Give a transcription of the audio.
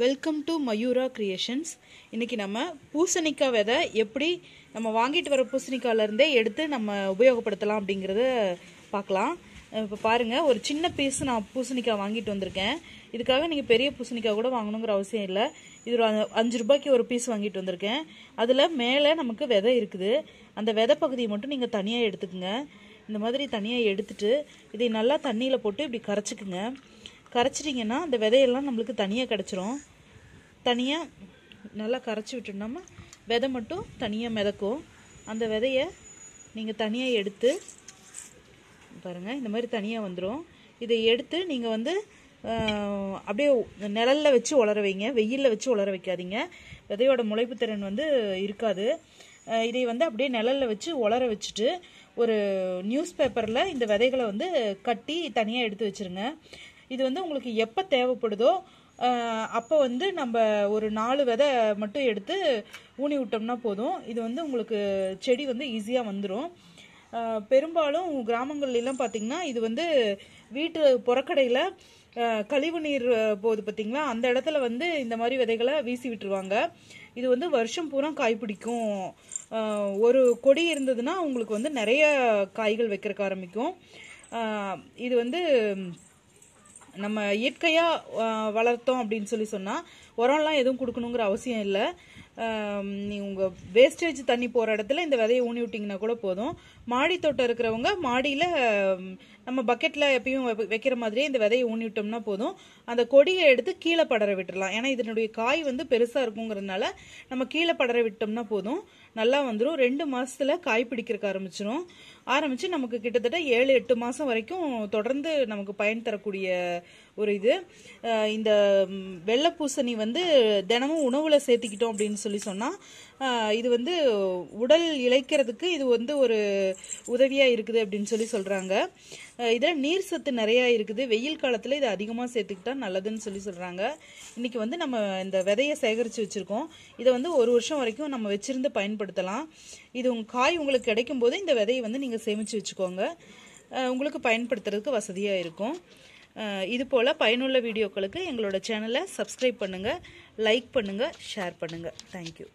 Welcome to Mayura creations இன்றைக்கி நம்ம பூசணிக்காய் விதை எப்படி நம்ம வாங்கிட்டு வர பூசணிக்காயிலேருந்தே எடுத்து நம்ம உபயோகப்படுத்தலாம் அப்படிங்கிறத பார்க்கலாம். இப்போ பாருங்கள் ஒரு சின்ன பீஸ் நான் பூசணிக்காய் வாங்கிட்டு வந்திருக்கேன். இதுக்காக நீங்கள் பெரிய பூசணிக்காய் கூட வாங்கணுங்கிற அவசியம் இல்லை. இது ஒரு அஞ்சு ரூபாய்க்கு ஒரு பீஸ் வாங்கிட்டு வந்திருக்கேன். அதில் மேலே நமக்கு விதை இருக்குது. அந்த விதை பகுதியை மட்டும் நீங்கள் தனியாக எடுத்துக்கோங்க. இந்த மாதிரி தனியாக எடுத்துட்டு இதை நல்லா தண்ணியில் போட்டு இப்படி கரைச்சிக்குங்க. கரைச்சிட்டிங்கன்னா அந்த விதையெல்லாம் நம்மளுக்கு தனியாக கிடச்சிரும். தனியாக நல்லா கரைச்சி விட்டுட்டோம்னா விதை மட்டும் தனியாக மிதக்கும். அந்த விதையை நீங்கள் தனியாக எடுத்து பாருங்கள் இந்த மாதிரி தனியாக வந்துடும் இதை எடுத்து நீங்கள் வந்து அப்படியே நிழல்ல வச்சு உலர வைங்க. வெயிலில் வச்சு உலர வைக்காதீங்க. விதையோட முளைப்பு திறன் வந்து இருக்காது. இதை வந்து அப்படியே நிழலில் வச்சு உலர வச்சுட்டு ஒரு நியூஸ் பேப்பரில் இந்த விதைகளை வந்து கட்டி தனியாக எடுத்து வச்சிருங்க. இது வந்து உங்களுக்கு எப்போ தேவைப்படுதோ அப்போ வந்து நம்ம ஒரு நாலு விதை மட்டும் எடுத்து ஊனி விட்டோம்னா போதும். இது வந்து உங்களுக்கு செடி வந்து ஈஸியாக வந்துடும் பெரும்பாலும் கிராமங்கள்லாம் பார்த்திங்கன்னா பார்த்தீங்கன்னா இது வந்து வீட்டு புறக்கடையில் கழிவு நீர் போகுது பார்த்தீங்களா அந்த இடத்துல வந்து இந்த மாதிரி விதைகளை வீசி விட்டுருவாங்க. இது வந்து வருஷம் பூரா காய் பிடிக்கும். ஒரு கொடி இருந்ததுன்னா உங்களுக்கு வந்து நிறைய காய்கள் வைக்கிறக்க ஆரம்பிக்கும். இது வந்து நம்ம இயற்கையாக வளர்த்தோம் அப்படின்னு சொல்லி சொன்னால் உரம்லாம் எதுவும் கொடுக்கணுங்கிற அவசியம் இல்லை. நீ உங்கள் வேஸ்டேஜ் தண்ணி போகிற இடத்துல இந்த விதையை ஊனி விட்டிங்கன்னா கூட போதும். மாடி தோட்டம் இருக்கிறவங்க மாடியில் நம்ம பக்கெட்டில் எப்பயும் வைக்கிற மாதிரியே இந்த விதையை ஊனி விட்டோம்னா போதும். அந்த கொடியை எடுத்து கீழே படர விட்டுடலாம் ஏன்னா இதனுடைய காய் வந்து பெருசாக இருக்குங்கிறதுனால நம்ம கீழே படர விட்டோம்னா போதும். நல்லா வந்துடும் ரெண்டு மாதத்தில் காய் பிடிக்கிறக்க ஆரம்பிச்சிடும் ஆரம்பித்து நமக்கு கிட்டத்தட்ட ஏழு எட்டு மாதம் வரைக்கும் தொடர்ந்து நமக்கு பயன் தரக்கூடிய ஒரு இது. இந்த வெள்ளை பூசணி வந்து வந்து தினமும் உணவுல சேர்த்திக்கிட்டோம் அப்படின்னு சொல்லி சொன்னா இது வந்து உடல் இழைக்கிறதுக்கு இது வந்து ஒரு உதவியா இருக்குது அப்படின்னு சொல்லி சொல்றாங்க. அஹ் இதுல நீர் சத்து நிறைய இருக்குது. வெயில் காலத்துல இது அதிகமா சேர்த்துக்கிட்டா நல்லதுன்னு சொல்லி சொல்றாங்க. இன்னைக்கு வந்து நம்ம இந்த விதையை சேகரிச்சு வச்சிருக்கோம். இதை வந்து ஒரு வருஷம் வரைக்கும் நம்ம வச்சிருந்து பயன்படுத்தலாம். இது உங்க காய் உங்களுக்கு கிடைக்கும் போது இந்த விதையை வந்து நீங்க சேமிச்சு வச்சுக்கோங்க. உங்களுக்கு பயன்படுத்துறதுக்கு வசதியா இருக்கும். இதுபோல் பயனுள்ள வீடியோக்களுக்கு எங்களோட சேனலை சப்ஸ்கிரைப் பண்ணுங்கள் லைக் பண்ணுங்கள் ஷேர் பண்ணுங்கள் தேங்க்யூ